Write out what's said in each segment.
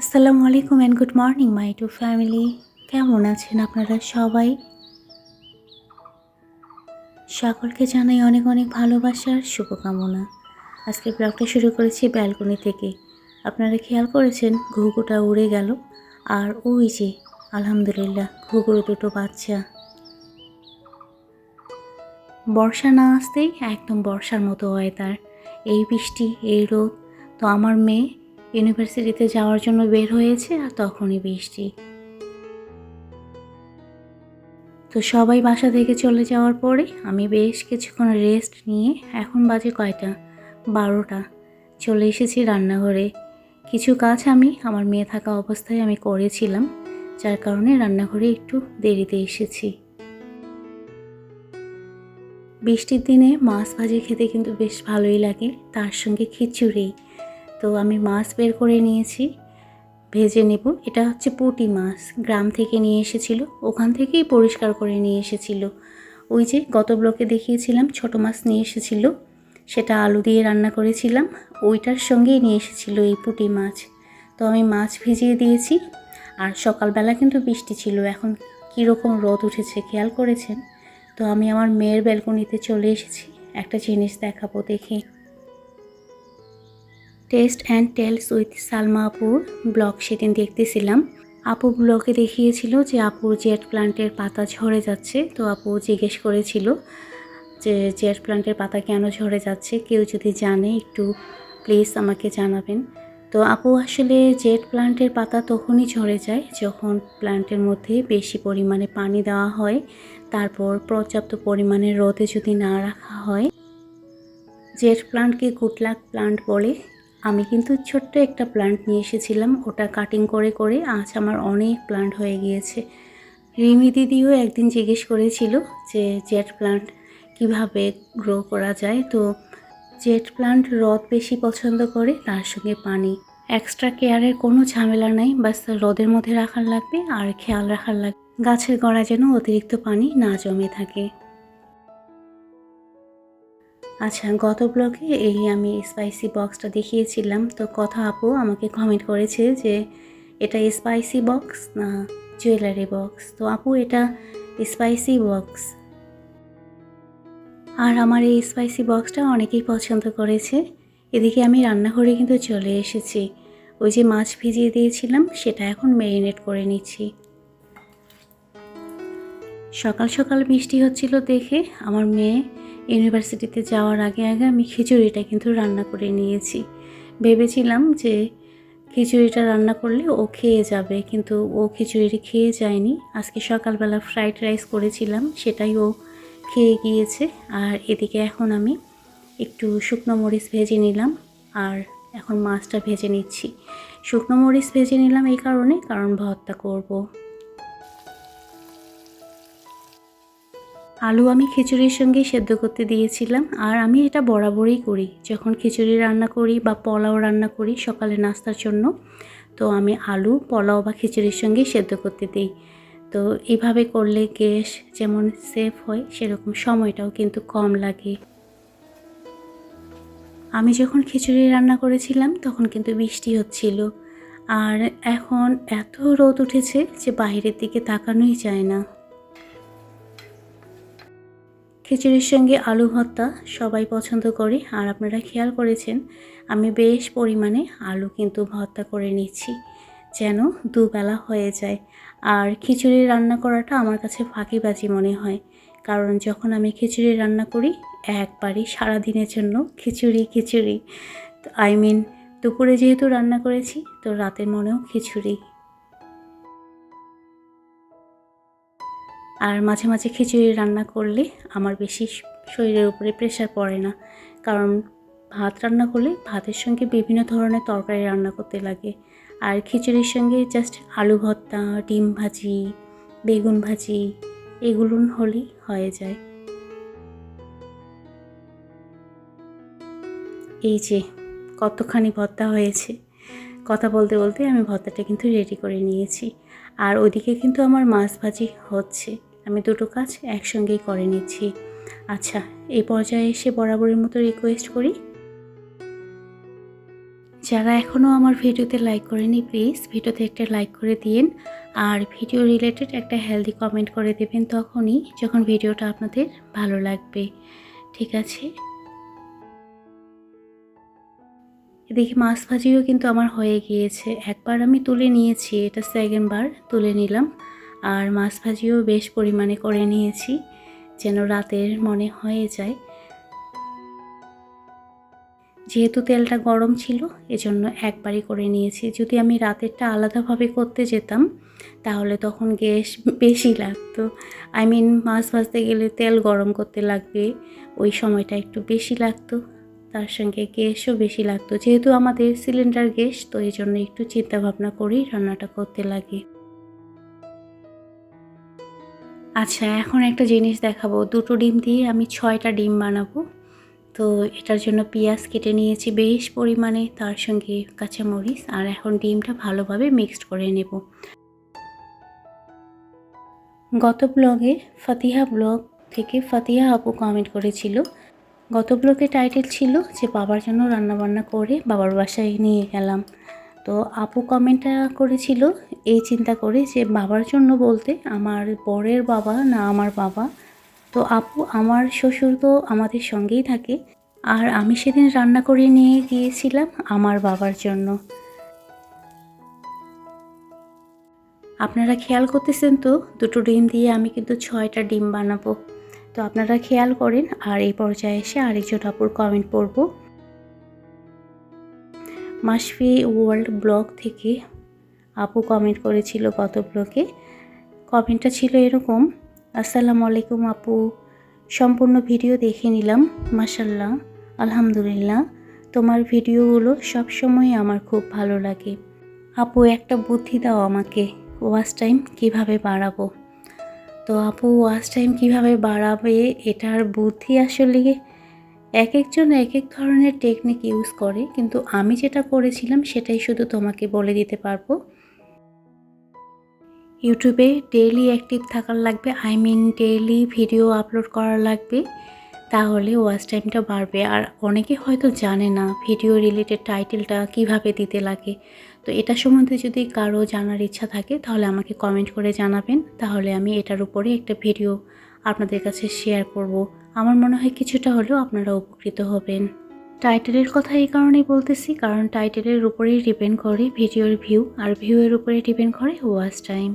আসসালামু আলাইকুম and good morning my to family কেমন আছেন আপনারা সবাই? সকলকে জানাই অনেক অনেক ভালোবাসার শুভকামনা। আজকে ব্লগটা শুরু করেছি ব্যালকনি থেকে। আপনারা খেয়াল করেছেন, ঘুঘুটা উড়ে গেল। আর ওই যে, আলহামদুলিল্লাহ, ঘুঘুর দুটো বাচ্চা। বর্ষা না আসতেই একদম বর্ষার মতো ওয়েদার এই বৃষ্টি, এই রোদ। তো আমার মেয়ে ইউনিভার্সিটিতে যাওয়ার জন্য বের হয়েছে আর তখনই বৃষ্টি। তো সবাই বাসা থেকে চলে যাওয়ার পরে আমি বেশ কিছুক্ষণ রেস্ট নিয়ে এখন বাজে কয়টা? বারোটা। চলে এসেছি রান্নাঘরে। কিছু কাজ আমি, আমার মেয়ে থাকা অবস্থায় আমি করেছিলাম, যার কারণে রান্নাঘরে একটু দেরিতে এসেছি। বৃষ্টির দিনে মাছ ভাজি খেতে কিন্তু বেশ ভালোই লাগে, তার সঙ্গে খিচুড়ি। তো আমি মাছ বের করে নিয়েছি, ভেজে নেব। এটা হচ্ছে পুঁটি মাছ, গ্রাম থেকে নিয়ে এসেছিল, ওখান থেকেই পরিষ্কার করে নিয়ে এসেছিল। ওই যে গত ব্লকে দেখিয়েছিলাম, ছোট মাছ নিয়ে এসেছিল, সেটা আলু দিয়ে রান্না করেছিলাম, ওইটার সঙ্গেই নিয়ে এসেছিল এই পুঁটি মাছ। তো আমি মাছ ভিজিয়ে দিয়েছি, আর সকালবেলা কিন্তু বৃষ্টি ছিল, এখন কীরকম রোদ উঠেছে, খেয়াল করেছেন? তো আমি আমার মেয়ের ব্যালকনিতে চলে এসেছি, একটা জিনিস দেখাবো দেখে। Taste and tales with Salma আপুর ব্লগ সেদিন দেখতেছিলাম। আপু ব্লগে দেখিয়েছিল যে আপুর জেট প্লান্টের পাতা ঝরে যাচ্ছে। তো আপু জিজ্ঞেস করেছিল যে জেট প্লান্টের পাতা কেন ঝরে যাচ্ছে? কেউ যদি জানে একটু প্লিজ আমাকে জানাবেন। তো আপু আসলে জেট প্লান্টের পাতা তখনই ঝরে যায় যখন প্লান্টের মধ্যে বেশি পরিমাণে পানি দেওয়া হয়। তারপর পর্যাপ্ত পরিমাণে রোদে যদি না রাখা হয়। জেট প্লান্টকে গুডলাক প্লান্ট বলে আমি কিন্তু ছোট্ট একটা প্লান্ট নিয়ে এসেছিলাম। ওটা কাটিং করে করে আজ আমার অনেক প্লান্ট হয়ে গিয়েছে। রিমি দিদিও একদিন জিজ্ঞেস করেছিল যে, জেট প্লান্ট কীভাবে গ্রো করা যায়? তো জেট প্লান্ট রদ বেশি পছন্দ করে, তার সঙ্গে পানি। এক্সট্রা কেয়ারের কোনো ঝামেলা নাই, বাস রদের মধ্যে রাখার লাগবে আর খেয়াল রাখার লাগবে। গাছের গোড়া যেন অতিরিক্ত পানি না জমে থাকে। আচ্ছা গত ব্লগে এই আমি স্পাইসি বক্সটা দেখিয়েছিলাম। তো কথা আপু আমাকে কমেন্ট করেছে যে, এটা স্পাইসি বক্স না জুয়েলারি বক্স তো আপু, এটা স্পাইসি বক্স আর আমার এই স্পাইসি বক্সটা অনেকেই পছন্দ করেছে। এদিকে আমি রান্নাঘরে কিন্তু চলে এসেছি। ওই যে মাছ ভিজিয়ে দিয়েছিলাম, সেটা এখন ম্যারিনেট করে নিচ্ছি। সকাল সকাল বৃষ্টি হচ্ছিল দেখে আমার মেয়ে ইউনিভার্সিটিতে যাওয়ার আগে আগে আমি খিচুড়িটা কিন্তু রান্না করে নিয়েছি। ভেবেছিলাম যে খিচুড়িটা রান্না করলে ও খেয়ে যাবে, কিন্তু ও খিচুড়িটা খেয়ে যায়নি। আজকে সকালবেলা ফ্রাইড রাইস করেছিলাম, সেটাই ও খেয়ে গিয়েছে। আর এদিকে এখন আমি একটু শুকনো মরিচ ভেজে নিলাম, আর এখন মাছটা ভেজে নিচ্ছি। শুকনো মরিচ ভেজে নিলাম এই কারণে, কারণ ভর্তা করব। আলু আমি খিচুড়ির সঙ্গে সেদ্ধ করতে দিয়েছিলাম, আর আমি এটা বরাবরই করি। যখন খিচুড়ি রান্না করি বা পোলাও রান্না করি সকালে নাস্তার জন্য, তো আমি আলু, পোলাও বা খিচুড়ির সঙ্গে সেদ্ধ করতে দিই। তো এভাবে করলে গ্যাস যেমন সেফ হয়, সেরকম সময়টাও কিন্তু কম লাগে। আমি যখন খিচুড়ি রান্না করেছিলাম, তখন কিন্তু বৃষ্টি হচ্ছিল। আর এখন এত রোদ উঠেছে যে বাইরের দিকে তাকানোই যায় না। খিচুড়ির সঙ্গে আলু ভর্তা সবাই পছন্দ করে, আর আপনারা খেয়াল করেছেন, আমি বেশ পরিমাণে আলু কিন্তু ভর্তা করে নিচ্ছি, যেন দুবেলা হয়ে যায়। আর খিচুড়ি রান্না করাটা আমার কাছে ফাঁকিবাজি মনে হয়, কারণ যখন আমি খিচুড়ি রান্না করি, একবারই সারাদিনের জন্য খিচুড়ি খিচুড়ি। আই মিন দুপুরে যেহেতু রান্না করেছি, তো রাতের মনেও খিচুড়ি। আর মাঝে মাঝে খিচুড়ি রান্না করলে আমার বেশি শরীরের উপরে প্রেশার পড়ে না। কারণ ভাত রান্না করলে ভাতের সঙ্গে বিভিন্ন ধরনের তরকারি রান্না করতে লাগে। আর খিচুড়ির সঙ্গে জাস্ট আলু ভর্তা, ডিম ভাজি, বেগুন ভাজি এগুলো হলেই হয়ে যায়। এই যে কতখানি ভর্তা হয়েছে। কথা বলতে বলতে আমি ভর্তাটা কিন্তু রেডি করে নিয়েছি। আর ওইদিকে কিন্তু আমার মাছ ভাজি হচ্ছে। আমি দুটো কাজ একসঙ্গেই করে নিচ্ছি। আচ্ছা এই পর্যায়ে এসে বরাবরের মতো রিকোয়েস্ট করি। যারা এখনও আমার ভিডিওতে লাইক করেনি প্লিজ ভিডিওতে একটা লাইক করে দিন। আর ভিডিও রিলেটেড একটা হেলদি কমেন্ট করে দেবেন তখনই যখন ভিডিওটা আপনাদের ভালো লাগবে। ঠিক আছে? এদিকে মাছ ভাজিও কিন্তু আমার হয়ে গিয়েছে। একবার আমি তুলে নিয়েছি, এটা সেকেন্ড বার তুলে নিলাম। আর মাছ ভাজিও বেশ পরিমাণে করে নিয়েছি, যেন রাতের মনে হয়ে যায়। যেহেতু তেলটা গরম ছিল, এজন্য একবারই করে নিয়েছি। যদি আমি রাতেরটা আলাদাভাবে করতে যেতাম, তাহলে তখন গ্যাস বেশি লাগতো। আই মিন মাছ ভাজতে গেলে তেল গরম করতে লাগবে, ওই সময়টা একটু বেশি লাগতো। তার সঙ্গে গ্যাসও বেশি লাগতো। যেহেতু আমাদের সিলিন্ডার গ্যাস, তো এই জন্য একটু চিন্তাভাবনা করেই রান্নাটা করতে লাগে। আচ্ছা এখন একটা জিনিস দেখাবো। দুটো ডিম দিয়ে আমি ছয়টা ডিম বানাবো। তো এটার জন্য পেঁয়াজ কেটে নিয়েছি বেশ পরিমাণে, তার সঙ্গে কাঁচামরিচ, আর এখন ডিমটা ভালোভাবে মিক্সড করে নেব। গত ব্লগে ফাতিহা ব্লগ থেকে ফাতিহা আপু কমেন্ট করেছিল। গত ব্লগে টাইটেল ছিল যে, বাবার জন্য রান্নাবান্না করে বাবার বাসায় নিয়ে গেলাম। তো আপু কমেন্টটা করেছিল, এই চিন্তা করে যে বাবার জন্য বলতে আমার বরের বাবা না আমার বাবা। তো আপু আমার শ্বশুর তো আমাদের সঙ্গেই থাকে, আর আমি সেদিন রান্না করে নিয়ে গিয়েছিলাম আমার বাবার জন্য। আপনারা খেয়াল করতেছেন তো, দুটো ডিম দিয়ে আমি কিন্তু ছয়টা ডিম বানাবো। তো আপনারা খেয়াল করেন, আর এই পর্যায়ে এসে আরেকজন আপুর কমেন্ট পড়ব। মাসফি ওয়ার্ল্ড ব্লগ থেকে আপু কমেন্ট করেছিল গত ব্লগে কমেন্টটা ছিল এরকম, আসসালামু আলাইকুম আপু। সম্পূর্ণ ভিডিও দেখে নিলাম মাসাল্লাহ আলহামদুলিল্লাহ। তোমার ভিডিওগুলো সবসময় আমার খুব ভালো লাগে। আপু, একটা বুদ্ধি দাও আমাকে, ওয়াচ টাইম কীভাবে বাড়াবো? তো আপু, ওয়াচ টাইম কীভাবে বাড়াবে, এটার বুদ্ধি আসলে এক একজন এক এক ধরনের টেকনিক ইউজ করে, কিন্তু আমি যেটা করেছিলাম সেটাই শুধু তোমাকে বলে দিতে পারব। ইউটিউবে ডেইলি অ্যাক্টিভ থাকার লাগবে I mean daily video upload করা লাগবে, তাহলে ওয়াচ টাইমটা বাড়বে। আর অনেকে হয়তো জানে না ভিডিও রিলেটেড টাইটেলটা কীভাবে দিতে লাগে। তো এটা সম্বন্ধে যদি কারও জানার ইচ্ছা থাকে, তাহলে আমাকে কমেন্ট করে জানাবেন, তাহলে আমি এটার উপরে একটা ভিডিও আপনাদের কাছে শেয়ার করব। আমার মনে হয় কিছুটা হলেও আপনারা উপকৃত হবেন। টাইটেলের কথা এই কারণেই বলতেছি, কারণ টাইটেলের উপরেই ডিপেন্ড করে ভিডিওর ভিউ, আর ভিউয়ের উপরে ডিপেন্ড করে ওয়াচ টাইম।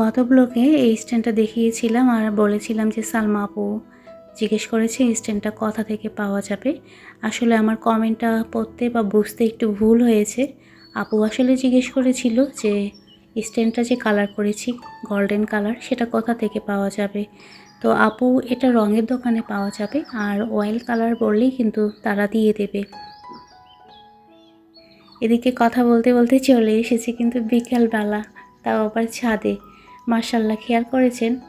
গত ব্লগে এই স্ট্যান্ডটা দেখিয়েছিলাম আর বলেছিলাম যে, সালমা আপু জিজ্ঞেস করেছে এই স্ট্যান্ডটা কথা থেকে পাওয়া যাবে। আসলে আমার কমেন্টটা পড়তে বা বুঝতে একটু ভুল হয়েছে। আপু আসলে জিজ্ঞেস করেছিল যে, স্ট্যান্ডটা যে কালার করেছি গোল্ডেন কালার সেটা কথা থেকে পাওয়া যাবে? তো আপু, এটা রঙের দোকানে পাওয়া যাবে আর অয়েল কালার বললেই কিন্তু তারা দিয়ে দেবে। এদিকে কথা বলতে বলতে চলে এসেছি কিন্তু বিকেলবেলা, তাও আবার ছাদে। মার্শাল্লাহ খেয়াল করেছেন?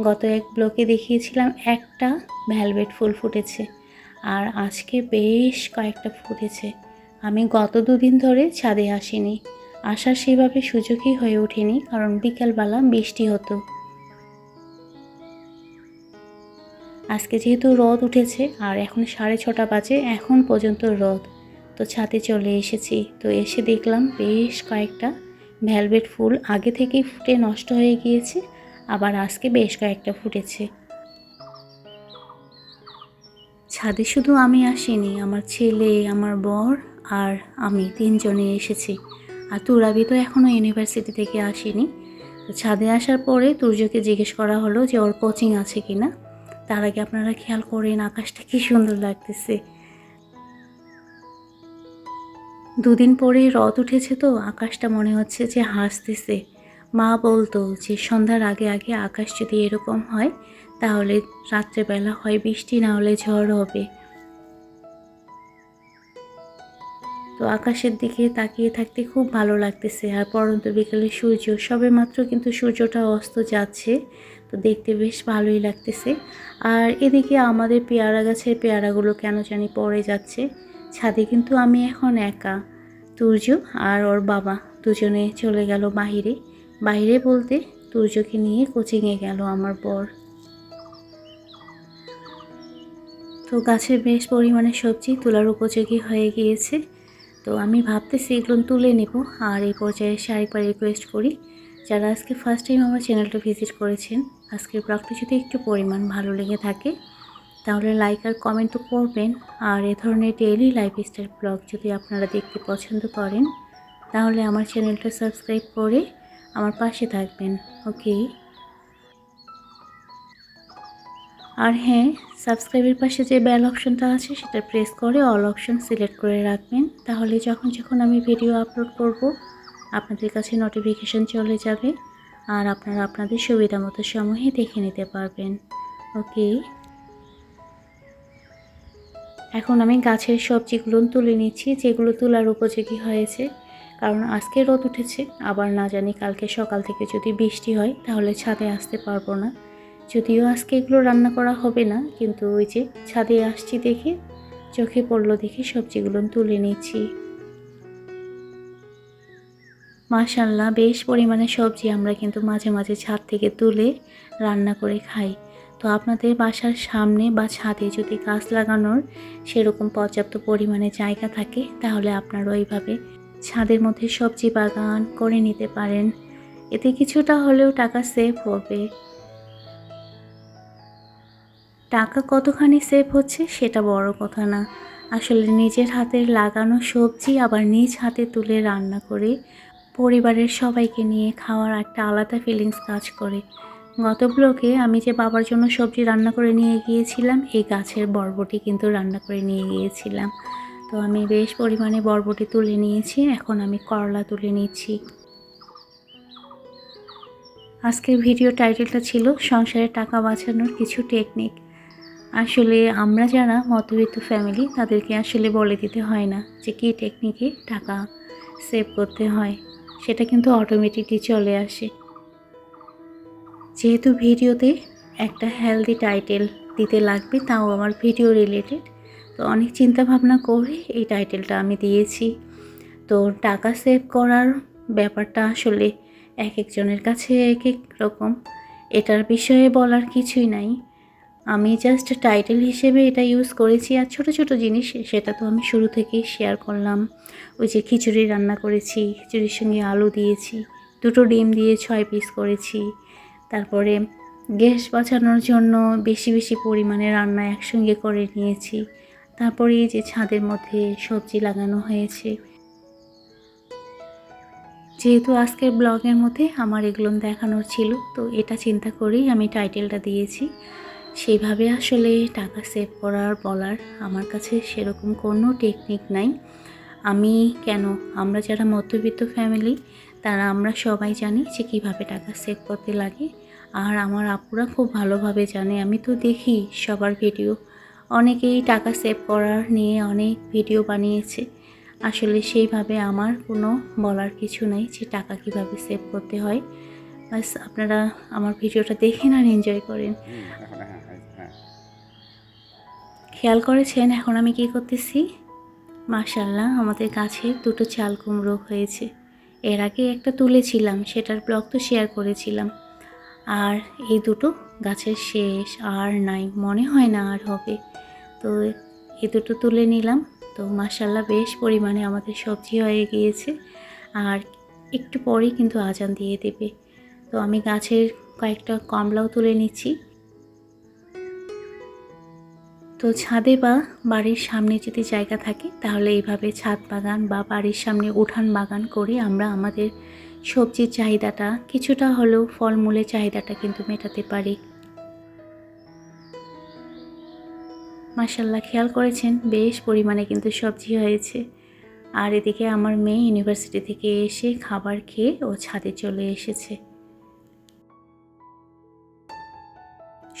গত এক ব্লকে দেখিয়েছিলাম একটা ভ্যালভেট ফুল ফুটেছে আর আজকে বেশ কয়েকটা ফুটেছে। আমি গত দুদিন ধরে ছাদে আসিনি। আসার সেভাবে সুযোগই হয়ে ওঠেনি কারণ বিকালবেলা বৃষ্টি হতো। আজকে যেহেতু রদ উঠেছে আর এখন সাড়ে ছটা বাজে, এখন পর্যন্ত রদ তো ছাদে চলে এসেছি। তো এসে দেখলাম বেশ কয়েকটা ভ্যালভেট ফুল আগে থেকেই ফুটে নষ্ট হয়ে গিয়েছে, আবার আজকে বেশ কয়েকটা ফুটেছে। ছাদে শুধু আমি আসিনি, আমার ছেলে, আমার বর আর আমি তিনজনে এসেছি। আর তুরাবি তো এখনও ইউনিভার্সিটি থেকে আসেনি। তো ছাদে আসার পরে তুর্যকে জিজ্ঞেস করা হলো যে ওর কোচিং আছে কি না তার আগে আপনারা খেয়াল করেন আকাশটা কি সুন্দর লাগতেছে। দুদিন পরে রথ উঠেছে তো, আকাশটা মনে হচ্ছে যে হাসতেছে। মা বলতো যে সন্ধ্যার আগে আগে আকাশ যদি এরকম হয়, তাহলে রাত্রেবেলা হয় বৃষ্টি, না হলে ঝড় হবে। তো আকাশের দিকে তাকিয়ে থাকতে খুব ভালো লাগতেছে। আর পরন্ত বিকেলে সূর্য সবে মাত্র কিন্তু সূর্যটা অস্ত যাচ্ছে। তো দেখতে বেশ ভালোই লাগতেছে। আর এদিকে আমাদের পেয়ারা গাছের পেয়ারাগুলো কেন জানি পড়ে যাচ্ছে। ছাদে কিন্তু আমি এখন একা, তুর্য আর ওর বাবা দুজনে চলে গেল বাহিরে। বাইরে বলতে তুর্যকে নিয়ে কোচিংয়ে গেল আমার বর। তো গাছে বেশ পরিমাণে সবজি তোলার উপযোগী হয়ে গিয়েছে। তো আমি ভাবতেছি এগুলো তুলে নেব আর এই পর্যায়ে আরেকবার রিকোয়েস্ট করি। যারা আজকে ফার্স্ট টাইম আমার চ্যানেলটা ভিজিট করেছেন আজকের ব্লগটা যদি একটু পরিমাণ ভালো লেগে থাকে, তাহলে লাইক আর কমেন্ট তো করবেন। আর এ ধরনের ডেইলি লাইফস্টাইল ব্লগ যদি আপনারা দেখতে পছন্দ করেন, তাহলে আমার চ্যানেলটা সাবস্ক্রাইব করে আমার পাশে থাকবেন ওকে আর হ্যাঁ সাবস্ক্রাইবের পাশে যে বেল অপশনটা আছে, সেটা প্রেস করে অল অপশন সিলেক্ট করে রাখবেন। তাহলে যখন যখন আমি ভিডিও আপলোড করব, আপনাদের কাছে নোটিফিকেশন চলে যাবে। আর আপনারা আপনাদের সুবিধা মতো সময়ে দেখে নিতে পারবেন। ওকে? এখন আমি গাছের সবজিগুলো তুলে নিচ্ছি, যেগুলো তোলার উপযোগী হয়েছে। কারণ আজকে রোদ উঠেছে, আবার না জানি কালকে সকাল থেকে যদি বৃষ্টি হয়, তাহলে ছাদে আসতে পারব না। যদিও আজকে এগুলো রান্না করা হবে না, কিন্তু ওই যে ছাদে আসছি দেখে, চোখে পড়ল দেখে সবজিগুলো তুলে নিচ্ছি। মাশাল্লাহ বেশ পরিমাণে সবজি আমরা কিন্তু মাঝে মাঝে ছাদ থেকে তুলে রান্না করে খাই। তো আপনাদের বাসার সামনে বা ছাদে যদি গাছ লাগানোর সেরকম পর্যাপ্ত পরিমাণে জায়গা থাকে, তাহলে আপনারা ওইভাবে ছাদের মধ্যে সবজি বাগান করে নিতে পারেন। এতে কিছুটা হলেও টাকা সেভ হবে। টাকা কতখানি সেভ হচ্ছে সেটা বড় কথা না। আসলে নিজের হাতের লাগানো সবজি আবার নিজ হাতে তুলে রান্না করে পরিবারের সবাইকে নিয়ে খাওয়ার একটা আলাদা ফিলিংস কাজ করে। গত ব্লকে আমি যে বাবার জন্য সবজি রান্না করে নিয়ে গিয়েছিলাম, এই গাছের বরবটি কিন্তু রান্না করে নিয়ে গিয়েছিলাম। তো আমি বেশ পরিমাণে বরবটি তুলে নিয়েছি, এখন আমি করলা তুলে নিচ্ছি। আজকের ভিডিও টাইটেলটা ছিল সংসারে টাকা বাঁচানোর কিছু টেকনিক আসলে আমরা যারা মধ্যবিত্ত ফ্যামিলি তাদেরকে আসলে বলে দিতে হয় না যে কী টেকনিকে টাকা সেভ করতে হয়। সেটা কিন্তু অটোমেটিকলি চলে আসে। যেহেতু ভিডিওতে একটা হেলদি টাইটেল দিতে লাগবে, তাও আমার ভিডিও রিলেটেড তো অনেক চিন্তা ভাবনা করে এই টাইটেলটা আমি দিয়েছি। তো টাকা সেভ করার ব্যাপারটা আসলে এক একজনের কাছে এক এক রকম, এটার বিষয়ে বলার কিছুই নাই। আমি জাস্ট টাইটেল হিসেবে এটা ইউজ করেছি আর ছোট ছোট জিনিস সেটা তো আমি শুরু থেকেই শেয়ার করলাম। ওই যে খিচুড়ি রান্না করেছি, খিচুড়ির সঙ্গে আলু দিয়েছি, দুটো ডিম দিয়ে ছয় পিস করেছি। তারপরে গ্যাস বাঁচানোর জন্য বেশি বেশি পরিমাণে রান্না একসঙ্গে করে নিয়েছি। তারপরে এই যে ছাদের মধ্যে সবজি লাগানো হয়েছে। যেহেতু আজকের ব্লগের মধ্যে আমার এগুলো দেখানোর ছিল, তো এটা চিন্তা করেই আমি টাইটেলটা দিয়েছি। সেইভাবে আসলে টাকা সেভ করার বলার আমার কাছে সেরকম কোনো টেকনিক নাই। আমি কেন? আমরা যারা মধ্যবিত্ত ফ্যামিলি তারা আমরা সবাই জানি যে কীভাবে টাকা সেভ করতে লাগে। আর আমার আপুরা খুব ভালোভাবে জানে, আমি তো দেখি সবার ভিডিও অনেকেই টাকা সেভ করার নিয়ে অনেক ভিডিও বানিয়েছে। আসলে সেইভাবে আমার কোনো বলার কিছু নেই যে টাকা কীভাবে সেভ করতে হয়। বাস আপনারা আমার ভিডিওটা দেখেন আর এনজয় করেন। খেয়াল করেছেন এখন আমি কি করতেছি? মাশাল্লাহ আমাদের গাছে দুটো চাল কুমড়ো হয়েছে। এর আগে একটা তুলেছিলাম, সেটার ব্লগ তো শেয়ার করেছিলাম। আর এই দুটো গাছের শেষ, আর নাই, মনে হয় না আর হবে। তো এই দুটো তুলে নিলাম। তো মাশাল্লাহ বেশ পরিমাণে আমাদের সবজি হয়ে গিয়েছে। আর একটু পরেই কিন্তু আজান দিয়ে দেবে। তো আমি গাছের কয়েকটা কমলাও তুলে নিচ্ছি। তো ছাদে বা বাড়ির সামনে যদি জায়গা থাকে, তাহলে এইভাবে ছাদ বাগান বা বাড়ির সামনে উঠান বাগান করে আমরা আমাদের সবজির চাহিদাটা, কিছুটা হলেও ফলমূলের চাহিদাটা কিন্তু মেটাতে পারি। মাসাল্লাহ খেয়াল করেছেন? বেশ পরিমাণে কিন্তু সবজি হয়েছে। আর এদিকে আমার মেয়ে ইউনিভার্সিটি থেকে এসে খাবার খেয়ে ও ছাদে চলে এসেছে।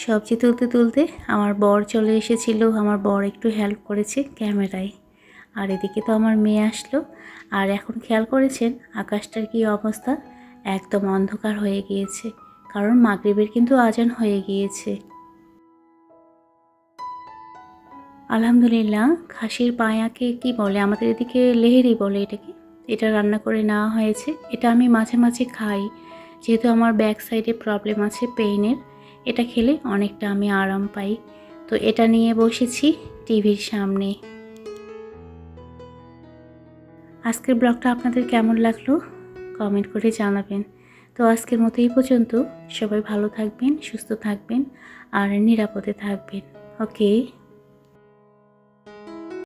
সবজি তুলতে তুলতে আমার বর চলে এসেছিল, আমার বর একটু হেল্প করেছে ক্যামেরায়। আর এদিকে তো আমার মেয়ে আসলো। আর এখন খেয়াল করেছেন, আকাশটার কি অবস্থা? একদম অন্ধকার হয়ে গিয়েছে। কারণ মাগরিবের কিন্তু আজান হয়ে গিয়েছে। আলহামদুলিল্লাহ, খাসির পায়াকে কি বলে? আমাদের এদিকে লেহেরি বলে এটাকে। এটা রান্না করে নেওয়া হয়েছে। এটা আমি মাঝে মাঝে খাই। যেহেতু আমার ব্যাক সাইডে প্রবলেম আছে পেইনের এটা খেলে অনেকটা আমি আরাম পাই। তো এটা নিয়ে বসেছি টিভির সামনে। আজকের ব্লগটা আপনাদের কেমন লাগল? কমেন্ট করে জানাবেন। তো আজকের মতো এই পর্যন্ত। সবাই ভালো থাকবেন, সুস্থ থাকবেন আর নিরাপদে থাকবেন। ওকে।